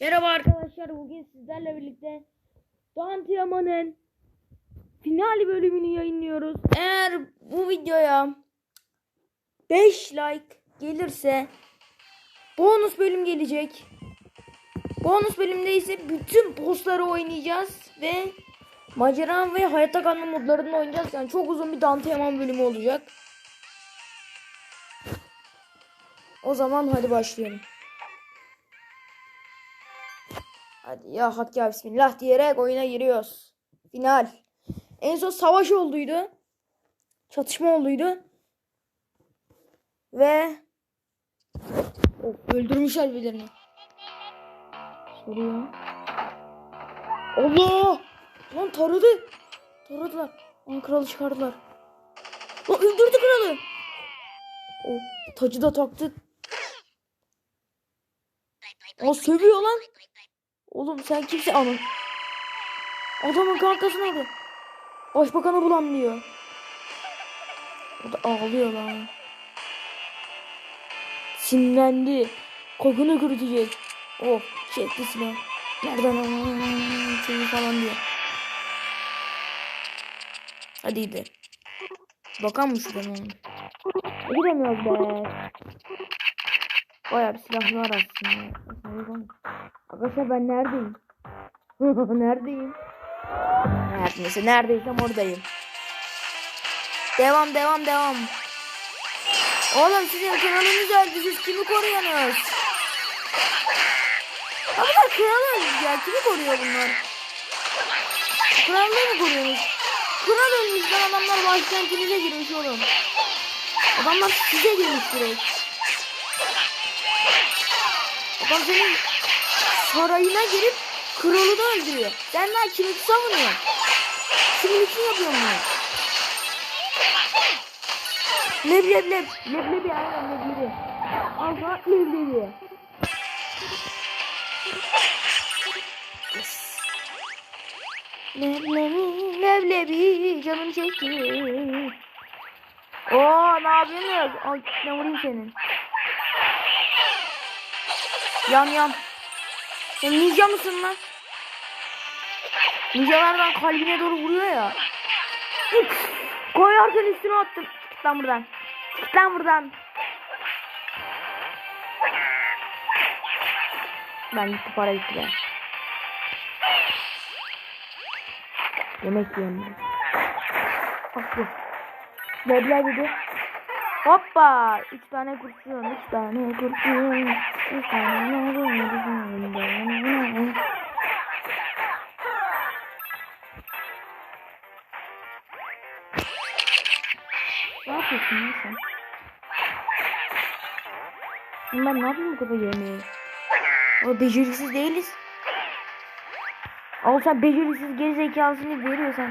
Merhaba arkadaşlar bugün sizlerle birlikte Dantiyaman'ın final bölümünü yayınlıyoruz. Eğer bu videoya 5 like gelirse bonus bölüm gelecek. Bonus bölümde ise bütün bossları oynayacağız ve macera ve hayatta kalma modlarını oynayacağız. Yani çok uzun bir Dantiyaman bölümü olacak. O zaman hadi başlayalım. Hadi ya hak ya bismillah diyerek oyuna giriyoruz. Final. En son savaş olduydu. Çatışma olduydu. Ve oh, öldürmüşler birilerini. Soruyor. Allah! Lan taradı. Taradılar. Lan kralı çıkardılar. Lan öldürdü kralı. O tacı da taktı. O sövüyor lan. Oğlum sen kimsin anam? Adamın kankası nerede? Başbakanı bulamlıyor. O da ağlıyor lan. Sinirlendi. Kokunu kurutacak. Oh çekti silah. Nereden seni falan diyor. Hadi gidelim. Bakan mı şuradan oğlum? Gidemiyoruz be. Bayağı bir silahlı arasın. Arkadaşlar ben neredeyim? neredeyim? Her neyse neredeysem oradayım. Devam devam devam. Oğlum sizin kralınız öldü. Siz kimi koruyorsunuz? Ha bunlar kralı ya. Kimi koruyor bunlar? Krallığı mı koruyorsunuz? Kral ölmüş adamlar başkentinize girmiş oğlum. Adamlar size girmiş direkt. Adam senin sarayına girip kralı da öldürüyor. Sen daha kimi savunuyorsun? Kimin için yapıyorsun bunu? Leb leb leb. Leblebi aynen leblebi. Allah leblebi. Yes. Leblebi leblebi canım çekti. Oo ne yapıyorsunuz? Ay ne vurayım senin. Yan yan. Sen ninja mısın lan? Ninjalardan kalbine doğru vuruyor ya. Koyarken üstüne attım. Çık lan buradan. Çık lan buradan. Ben gitti para gitti be. Yemek yiyelim. Bak bu. Leblebi de. Hoppa! Üç tane kurşun, üç tane kurşun, üç tane kurşun. Ne yapıyorsun ya sen? Ben ne yapayım bu kadar yemeği? O beceriksiz değiliz. Al sen beceriksiz geri zekalısını veriyorsan.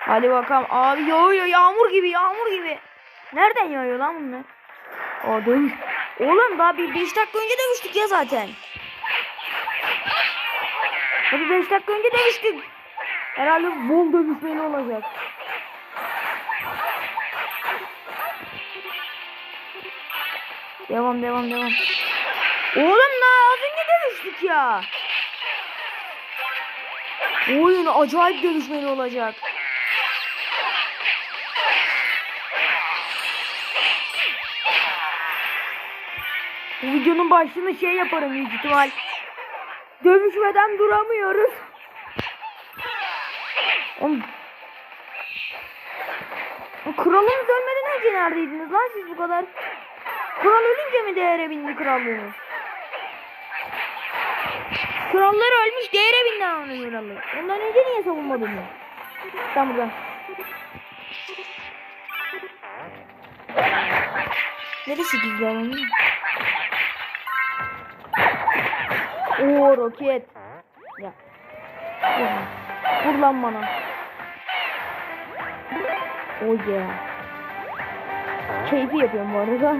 Hadi bakalım. Abi yağıyor yağmur gibi yağmur gibi. Nereden yağıyor lan bunlar? Aa dövüş. Oğlum daha bir 5 dakika önce dövüştük ya zaten. Hadi 5 dakika önce dövüştük. Herhalde bol dövüşmeli olacak. Devam devam devam. Oğlum daha az önce dövüştük ya. Oyun acayip dövüşmeli olacak. Bu videonun başlığını şey yaparım büyük ihtimal. Dövüşmeden duramıyoruz. Oğlum. Kralımız ölmeden önce neredeydiniz lan siz bu kadar? Kral ölünce mi değere bindi krallığınız? Krallar ölmüş değere bindi anı krallığı. Ondan önce niye savunmadın mı? Tam buradan. Neresi güzel onun? Oo roket. Ya. Vur lan bana. Oh yeah. Keyfi yapıyorum bu arada.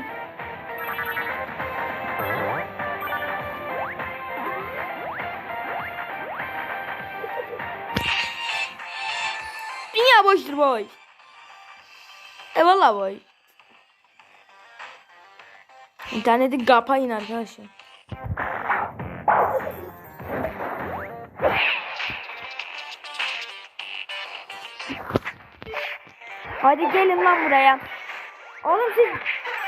Dünya boştur boy. Eyvallah boy. İnterneti kapayın arkadaşlar. Hadi gelin lan buraya. Oğlum siz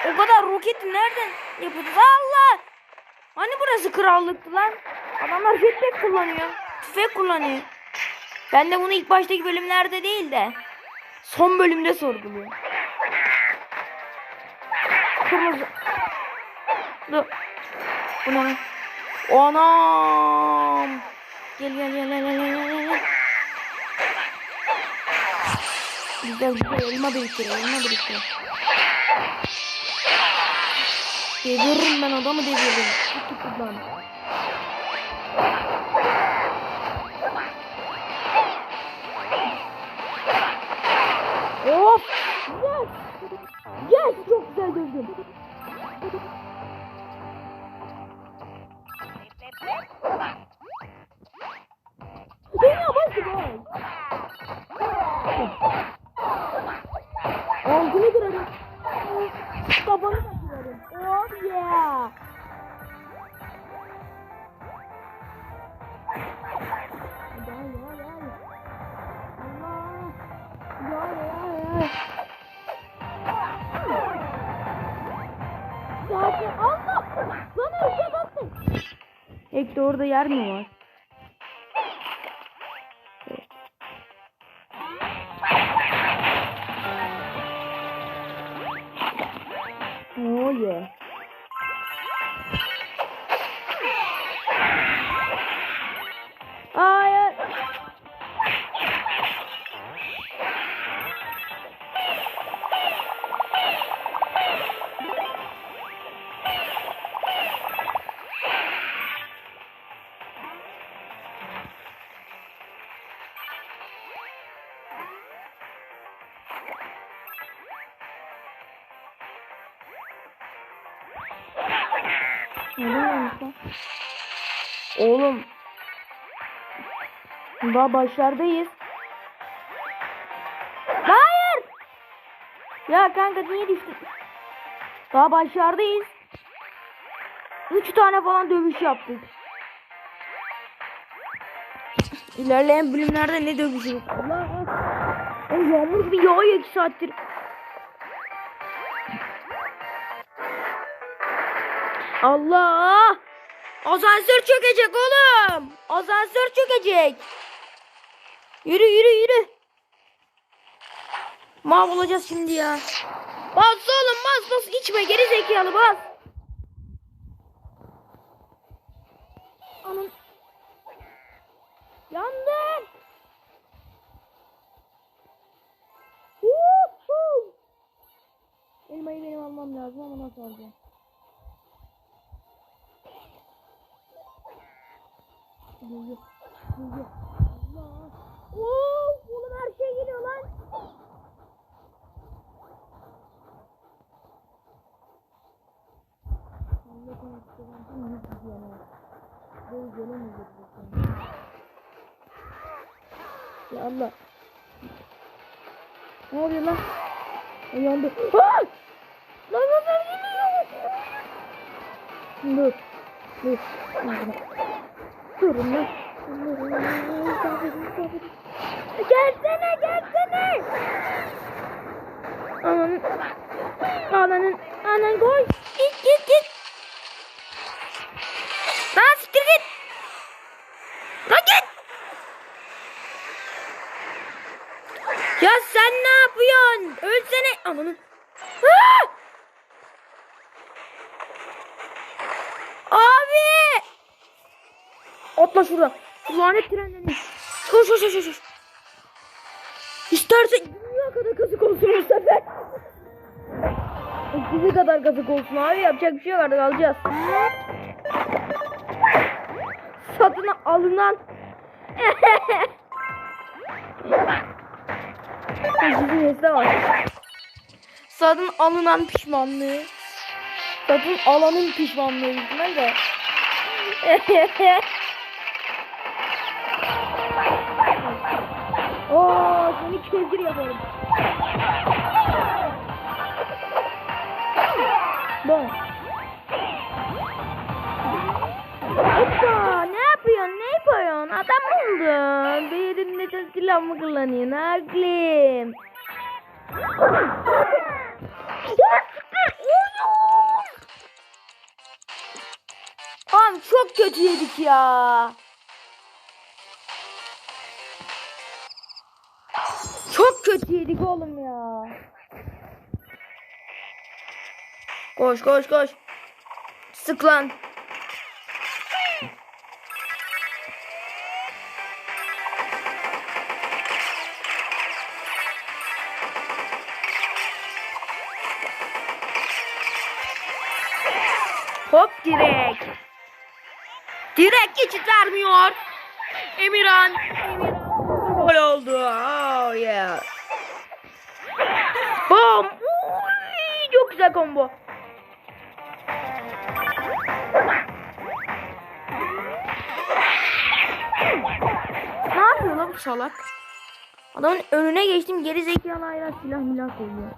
o kadar roketi nereden yapıyorsunuz? Allah! Hani burası krallıktı lan? Adamlar jetpack kullanıyor. Tüfek kullanıyor. Ben de bunu ilk baştaki bölümlerde değil de son bölümde sorguluyorum. Kırmızı. Dur. Bu ne? Anam. Gel gel gel gel gel gel Güzel güzel elma biriktiriyor elma biriktiriyor. Deviririm ben adamı deviririm. Tut lan. Of! Yes! Yes! Çok güzel dövdüm. Dünya başı boy. Orada yer mi var? Oğlum. Daha başlardayız. Hayır. Ya kanka niye düştün? Daha başlardayız. Üç tane falan dövüş yaptık. İlerleyen bölümlerde ne dövüşü? Allah Allah. Yağmur gibi yağıyor iki saattir. Allah! Asansör çökecek oğlum. Asansör çökecek. Yürü yürü yürü. Mahvolacağız şimdi ya. Bas oğlum bas bas içme geri zekalı bas. Anam. Yandım. Elmayı benim almam lazım ama nasıl alacağım? Geliyor. Geliyor. Allah. Oo, oğlum her şey geliyor lan. Allah için ne güzel ya. Böyle gelemeyecek bu Ya Allah. Ne oluyor lan? O yandı. Aa! Lan nasıl geliyor? Dur. Dur. Durun lan. Gelsene gelsene. Ananın. Ananın. Anan koy. Git git git. Lan siktir git. Lan git. Ya sen ne yapıyorsun? Ölsene. Ananın. Aa! Abi. Atla şuradan. Şu lanet trenden in. Koş koş koş koş. İstersen dünya kadar kazık olsun bu sefer. İkisi kadar kazık olsun abi yapacak bir şey artık alacağız. Satın alınan Bizim var. Satın alınan pişmanlığı. Satın alanın pişmanlığı ihtimal de. Oo, seni kezgir yaparım. Bak. Hoppa, ne yapıyorsun? Ne yapıyorsun? Adam oldun. Bir elinde silah mı kullanıyorsun? Aklım. Abi çok kötü yedik ya. Çok kötü oğlum ya. Koş koş koş. Sık lan. Hop direk. Direk geçit vermiyor. Emirhan. Emirhan. Gol oldu. Oh yeah. Bom. Çok güzel combo. Ne yapıyor lan bu salak? Adamın önüne geçtim geri zekalı aylar silah milah koyuyor.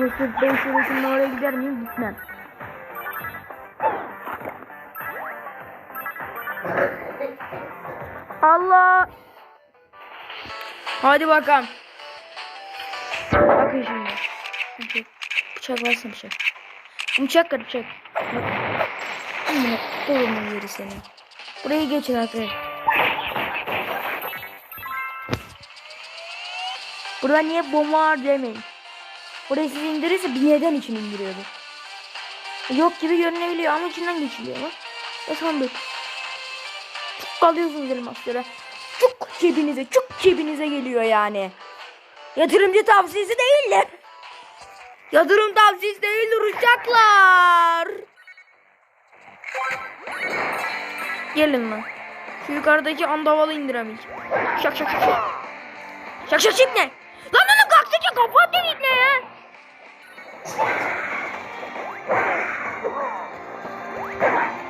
Sırf ben şurasında oraya gider miyim? Gitmem. Allah. Hadi bakalım. Bakın şimdi. Bıçak, versene bıçak. Bıçak ver bıçak. Şimdi doğrumun yeri senin. Burayı geçin arkadaşlar. Burada niye bomba var demeyin. Burayı siz indirirse bir neden için indiriyordu. Yok gibi görünebiliyor ama içinden geçiliyor bak. Ve sandık. Çok alıyorsunuz elmasları. Çok cebinize, çok cebinize geliyor yani. Yatırımcı tavsiyesi değiller. Yatırım tavsiyesi değildir uçaklar. Gelin lan. Şu yukarıdaki andavalı indiremeyeceğim. Şak şak şak şak. Şak şak şak ne? Lan oğlum kalktıkça kafa atıyor ne ya?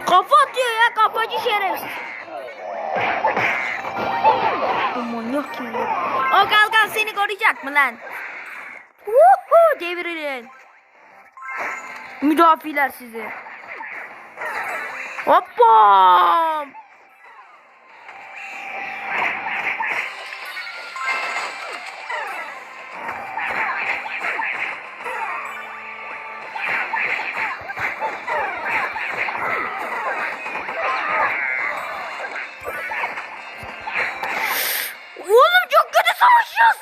Kafa atıyor ya kafacı şerefsiz. Bu manyak gibi. O kalkan seni koruyacak mı lan? Uhu devirin. Müdafiler sizi. Hoppa. Savaşıyoruz.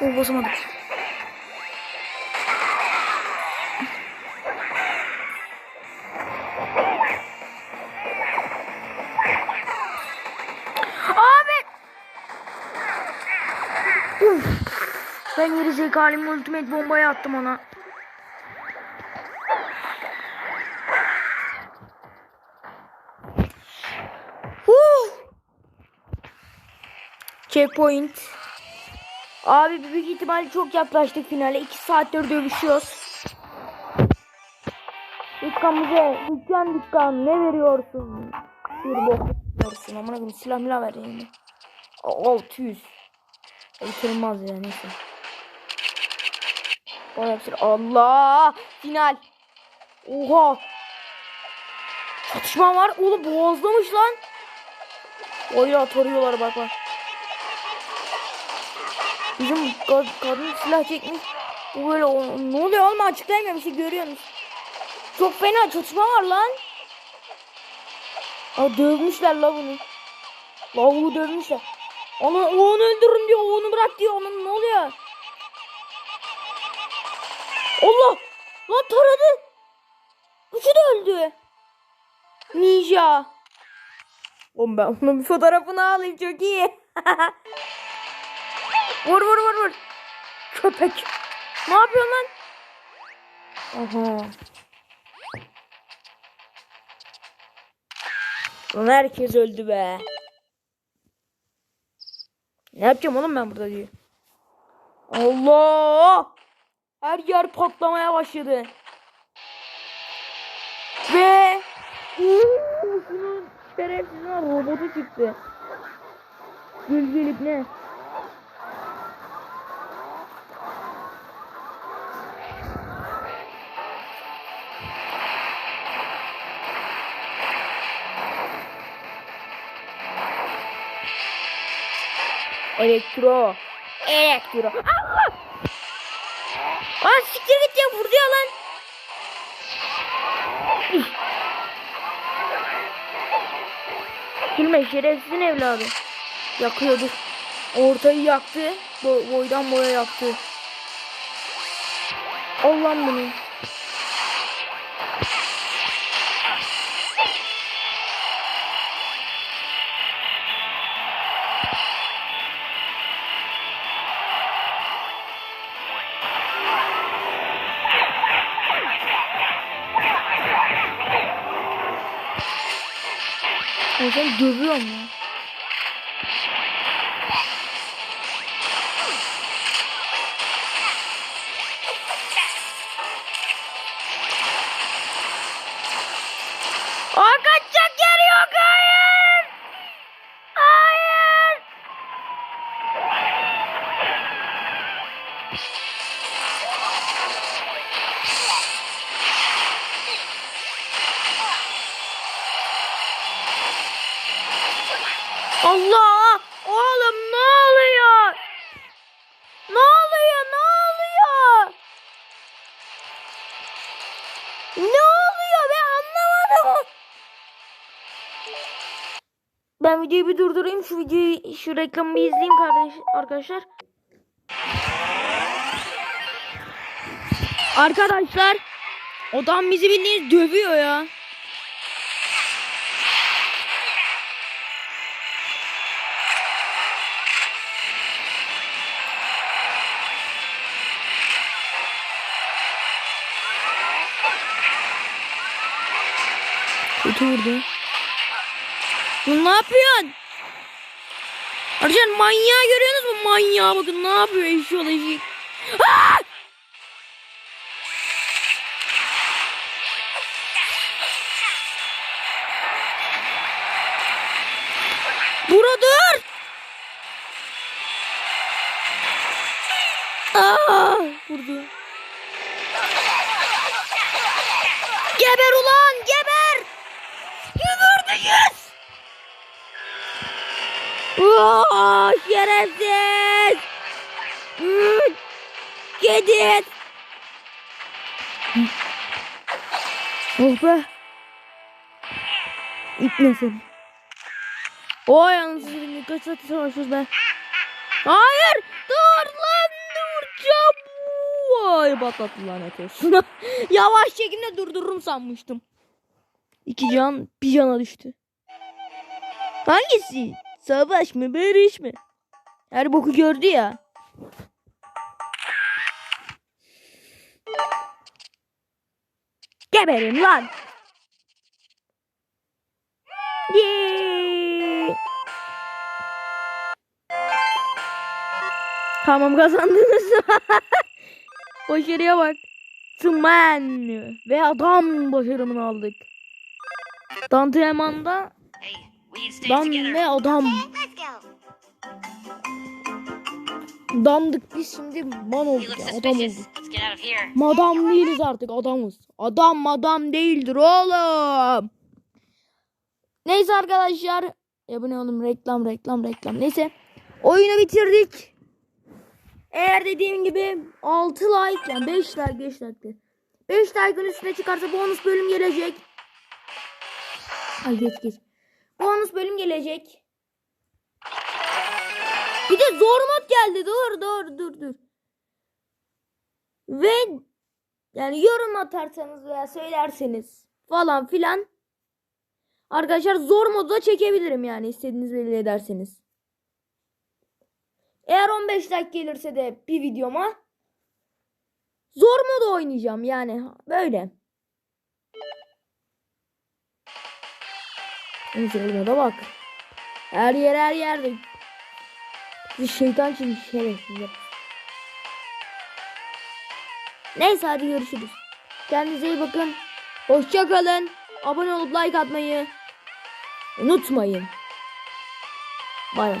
Oh basamadım. Ben geri zekalimi ultimate bombayı attım ona. Checkpoint. Abi büyük ihtimalle çok yaklaştık finale. 2 saattir dövüşüyoruz. Dükkanımıza, dükkan dükkan ne veriyorsun? Bir bok veriyorsun. Amına koyayım silah milah ver yani. 600. Yatırılmaz ya neyse. Allah! Final. Oha! Çatışma var. Oğlum boğazlamış lan. Oyla tarıyorlar bak bak. Bizim kad- kadın silah çekmiş. Bu böyle ne oluyor oğlum açıklayamıyorum işte görüyorsunuz. Çok fena çatışma var lan. Aa dövmüşler la bunu. Lavuğu dövmüşler. Onu, onu öldürün diyor, onu bırak diyor. Onun ne oluyor? Allah! Lan taradı. Üçü de öldü. Ninja. Oğlum ben onun bir fotoğrafını alayım çok iyi. vur vur vur vur. Köpek. Ne yapıyorsun lan? Aha. Lan herkes öldü be. Ne yapacağım oğlum ben burada diyor. Allah! Her yer patlamaya başladı. Ve şunun robotu çıktı. Gülgülük ne? Elektro. Elektro. Allah! Aa siktir git ya vurdu ya lan. Gülme şerefsizin evladı. Yakıyordu. Ortayı yaktı. Bo boydan boya yaktı. Allah'ım bunu. O zaman bir durdurayım. Şu videoyu, şu reklamı bir izleyeyim kardeş, arkadaşlar. Arkadaşlar, adam bizi bildiğiniz dövüyor ya. Kötü vurdu. Lan ne yapıyorsun? Arkadaşlar manyağı görüyorsunuz mu? Manyağı bakın ne yapıyor eşiyor eşik. Aa! Bura dur. Aa, vurdu. Geber ulan geber. Geberdi Aa, şerefsiz. Hmm, Gidin. Oh be. İtmesin. O yalnız kaç saat savaşıyoruz be. Hayır. Dur lan dur çabuk. Ay patlattı lanet olsun. Yavaş çekimde durdururum sanmıştım. İki can bir cana düştü. Hangisi? Savaş mı barış mı? Her boku gördü ya. Geberin lan. Yee. Tamam kazandınız. Başarıya bak. Tman ve adam başarımını aldık. Danteleman'da Together. ve adam. Dandık biz şimdi man olduk ya, adam olduk. Madam değiliz artık adamız. Adam madam değildir oğlum. Neyse arkadaşlar. Ya bu ne oğlum reklam reklam reklam. Neyse. Oyunu bitirdik. Eğer dediğim gibi 6 like yani 5 like 5 like. 5 like'ın üstüne çıkarsa bonus bölüm gelecek. Ay geç geç. Bonus bölüm gelecek. Bir de zor mod geldi. Dur dur dur dur. Ve yani yorum atarsanız veya söylerseniz falan filan arkadaşlar zor modu da çekebilirim yani istediğiniz belli ederseniz. Eğer 15 like gelirse de bir videoma zor modu oynayacağım yani böyle. Zor moda bak. Her yer her yerde. Bir şeytan çizmiş şerefsizler. Neyse hadi görüşürüz. Kendinize iyi bakın. Hoşça kalın. Abone olup like atmayı unutmayın. Bay.